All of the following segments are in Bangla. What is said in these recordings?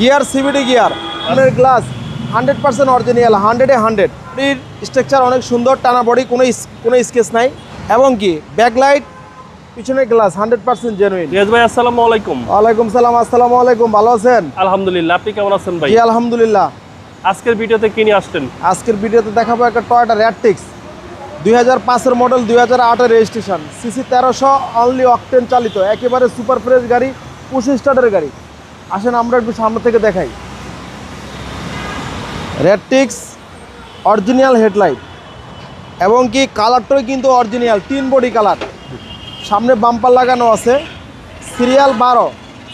গিয়ার সিবিডি গিয়ার আপনার গ্লাস হান্ড্রেড পার্সেন্ট অরিজিনাল হান্ড্রেডে হান্ড্রেড বডির স্ট্রাকচার অনেক সুন্দর টানা বডি কোনো কোনো স্কেচ নাই। এবং কি ব্যাকলাইট পিছনের glass hundred percent genuine Riaz ভাই আসসালামু আলাইকুম। ওয়ালাইকুম সালাম আসসালামু আলাইকুম ভালো আছেন? আলহামদুলিল্লাহ আপনি কেমন আছেন ভাই? জি আলহামদুলিল্লাহ। আজকের ভিডিওতে কি নিয়ে আসছেন? আজকের ভিডিওতে দেখাবো একটা টয়টা র্যাটটিক্স দুই হাজার পাঁচের মডেল দুই হাজার আটের রেজিস্ট্রেশন সিসি তেরোশো অনলি অকটেন চালিত একেবারে সুপার ফ্রেশ গাড়ি পঁচিশ স্টার্টের গাড়ি। আসেন আমরা একটু সামনে থেকে দেখাই। র্যাটটিক্স অরিজিনাল হেডলাইট এবং কি কালারটাও কিন্তু অরিজিনাল তিন বডি কালার সামনে বাম্পার লাগানো আছে সিরিয়াল বারো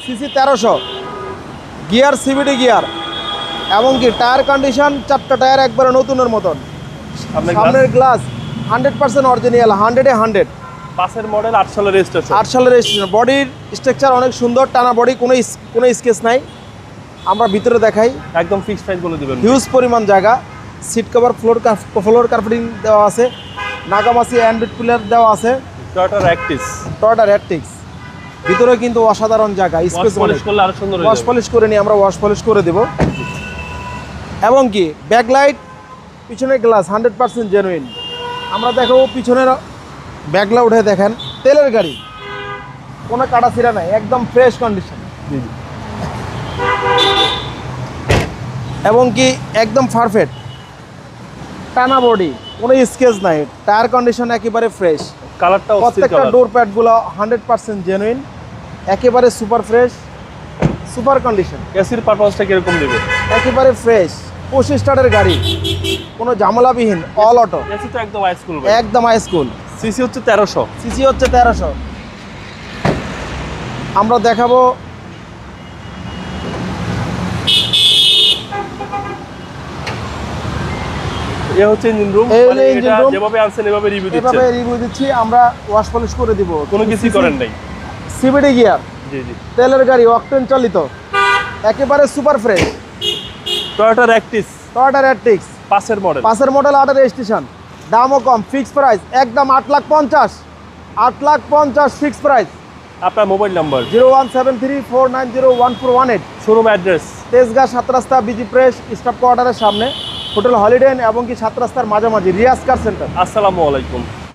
সিসি তেরোশো গিয়ার সিবিডি গিয়ার এবং কি টায়ার কন্ডিশন চারটা টায়ার একবারে নতুনের মতন। সামনের গ্লাস হান্ড্রেড পার্সেন্ট অরিজিনাল হান্ড্রেডে হান্ড্রেড পাশের মডেল আট সালের রেজিস্ট্রেশন আট সালের রেজিস্ট্রেশন বডির স্ট্রাকচার অনেক সুন্দর টানা বডি কোনো কোনো স্কেচ নাই। আমরা ভিতরে দেখাই। একদম ফিক্স প্রাইস বলে দিবেন। হিউজ পরিমাণ জায়গা। Seat cover floor floor carpeting দেওয়া আছে। নাগামাসি অ্যান্ড্রয়েড কুলার দেওয়া আছে। টয়োটা র্যাকটিস টয়টা র্যাটটিক্স ভিতরে কিন্তু অসাধারণ জায়গা স্পেস পলিশ করলে আরও সুন্দর ওয়াশ পলিশ করে নিই আমরা ওয়াশ পলিশ করে দেব। এবং কি ব্যাকলাইট পিছনের গ্লাস হান্ড্রেড পার্সেন্ট জেনুইন আমরা দেখাবো পিছনের ব্যাগলা উঠে দেখেন তেলের গাড়ি। কোনো কাটা ছিঁড়া নাই একদম ফ্রেশ কন্ডিশন। এবং কি একদম পারফেক্ট টানা বডি কোনো স্কেচ নাই টায়ার কন্ডিশন একেবারে ফ্রেশ কালারটা প্রত্যেকটা ডোর প্যাডগুলো হান্ড্রেড পার্সেন্ট জেনুইন একেবারে সুপার ফ্রেশ সুপার কন্ডিশন এসির পারপাসটা কীরকম দেবে? একেবারে ফ্রেশ পঁচিশ স্টারের গাড়ি কোনো ঝামেলাবিহীন অল অটো এসি তো একদম হাই স্কুল একদম হাই স্কুল সিসি হচ্ছে তেরোশো। সিসি হচ্ছে তেরোশো। আমরা দেখাবো এ হচ্ছে ইঞ্জিন রুম মানে এটা যেভাবে আনছেন এভাবে রিভিউ এভাবে রিভিউ দিচ্ছি আমরা ওয়াশ পলিশ করে দিব। কোনো করেন নাই। সিবিডি গিয়ার জি জি। তেলের গাড়ি অকটেন চালিত। একেবারে super fresh Toyota Ractis Toyota Ractis পাশের মডেল মডেল আটের রেজিস্ট্রেশন দামও কম ফিক্স প্রাইস একদম আট লাখ পঞ্চাশ। আট লাখ পঞ্চাশ ফিক্স প্রাইস আপনার mobile number? Zero one seven three four nine zero one four one eight. Showroom address? Tejgaon সাত রাস্তা বিজি প্রেস স্টাফ কোয়ার্টারের সামনে। হোটেল হলিডেন এবং কি সাত রাস্তার মাঝামাঝি রিয়াজ কার সেন্টার। আসসালামু আলাইকুম।